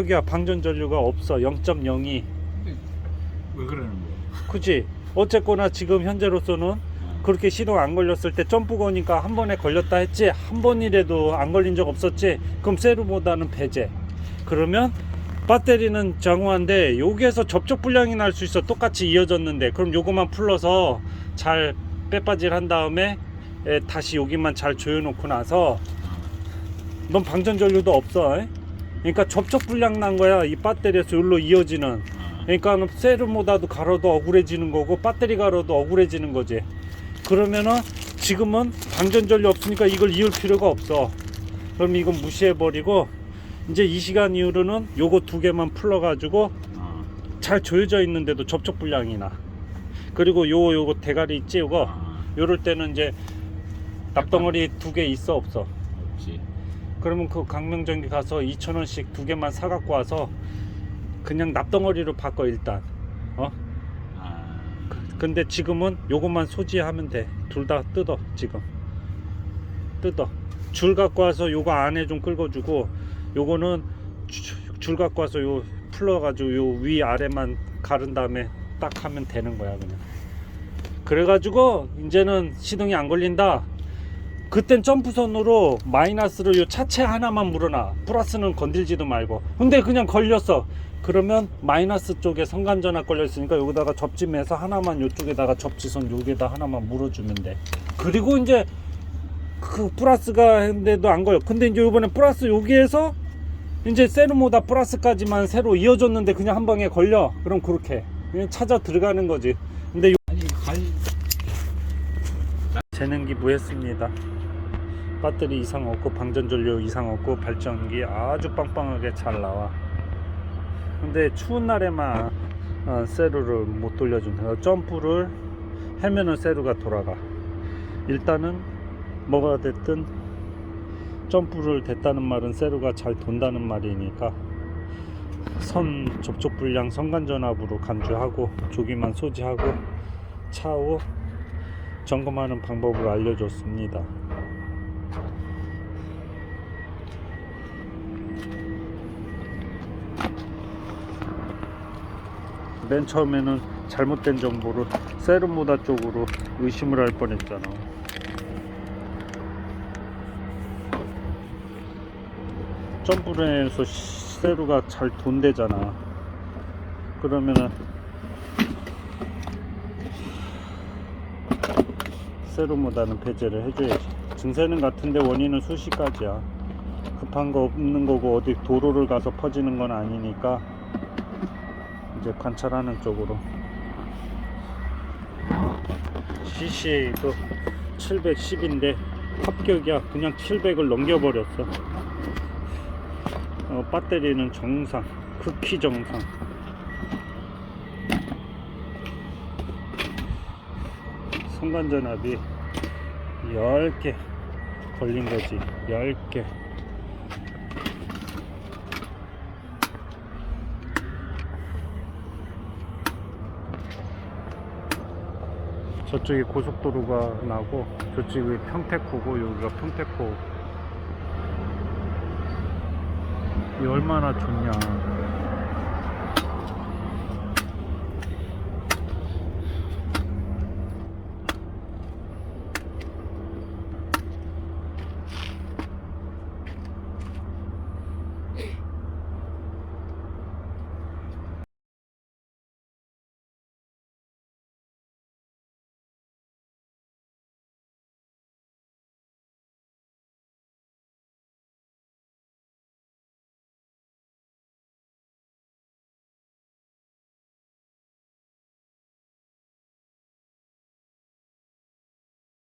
여기야 방전 전류가 없어. 0.02 왜 그러는 거야? 그지 어쨌거나 지금 현재로서는 어. 그렇게 시동 안 걸렸을 때 점프 거니까 한 번에 걸렸다 했지? 한 번이라도 안 걸린 적 없었지? 그럼 세루보다는 배제. 그러면 배터리는 장후한데 여기에서 접촉 불량이 날 수 있어. 똑같이 이어졌는데. 그럼 요거만 풀러서 잘 빼빠질 한 다음에 에, 다시 여기만 잘 조여놓고 나서 넌 방전 전류도 없어. 에? 그러니까 접촉 불량 난 거야 이 배터리에서 여기로 이어지는 어. 그러니까 세르모다도 갈아도 억울해지는 거고 배터리 갈아도 억울해지는 거지. 그러면은 지금은 방전 전류 없으니까 이걸 이을 필요가 없어. 그럼 이건 무시해 버리고 이제 이 시간 이후로는 요거 두 개만 풀러 가지고 어. 잘 조여져 있는데도 접촉 불량이 나. 그리고 요 요거 대가리 있지 요거 어. 요럴 때는 이제 납덩어리 두 개 있어 없어. 없지. 그러면 그 강명전기 가서 2,000원씩 두 개만 사 갖고 와서 그냥 납덩어리로 바꿔 일단. 어? 아. 근데 지금은 요것만 소지하면 돼. 둘 다 뜯어 지금. 뜯어. 줄 갖고 와서 요거 안에 좀 긁어주고 요거는 주- 줄 갖고 와서 요 풀러가지고 요 위 아래만 가른 다음에 딱 하면 되는 거야 그냥. 그래가지고 이제는 시동이 안 걸린다. 그땐 점프선으로 마이너스를 요 차체 하나만 물어놔. 플러스는 건들지도 말고. 근데 그냥 걸렸어. 그러면 마이너스 쪽에 성간전압 걸려 있으니까 여기다가 접지매서 하나만 요쪽에다가 접지선 여기에다 하나만 물어주면 돼. 그리고 이제 그 플러스가 했는데도 안 걸려. 근데 이제 이번에 플러스 여기에서 이제 세르모다 플러스까지만 새로 이어졌는데 그냥 한 방에 걸려. 그럼 그렇게 그냥 찾아 들어가는 거지. 근데 요- 아니 갈 재능기 무했습니다. 배터리 이상 없고 방전 전류 이상 없고 발전기 아주 빵빵하게 잘 나와. 근데 추운 날에만 어, 세루를 못 돌려준다. 점프를 하면은 세루가 돌아가. 일단은 뭐가 됐든 점프를 됐다는 말은 세루가 잘 돈다는 말이니까 선 접촉 불량 선간 전압으로 간주하고 조기만 소지하고 차후 점검하는 방법을 알려줬습니다. 맨 처음에는 잘못된 정보를 세르모다 쪽으로 의심을 할 뻔했잖아. 점프를 해서 세루가 잘 돈대잖아. 그러면은 세로모다는 배제를 해줘야지. 증세는 같은데 원인은 수시 까지야. 급한 거 없는 거고 어디 도로를 가서 퍼지는 건 아니니까 이제 관찰하는 쪽으로. CC도 710인데 합격이야. 그냥 700을 넘겨버렸어. 어, 배터리는 정상, 극히 정상. 성간전압이 10개 걸린 거지 10개 저쪽에 고속도로가 나고 저쪽이 평택호고 여기가 평택호. 이 얼마나 좋냐.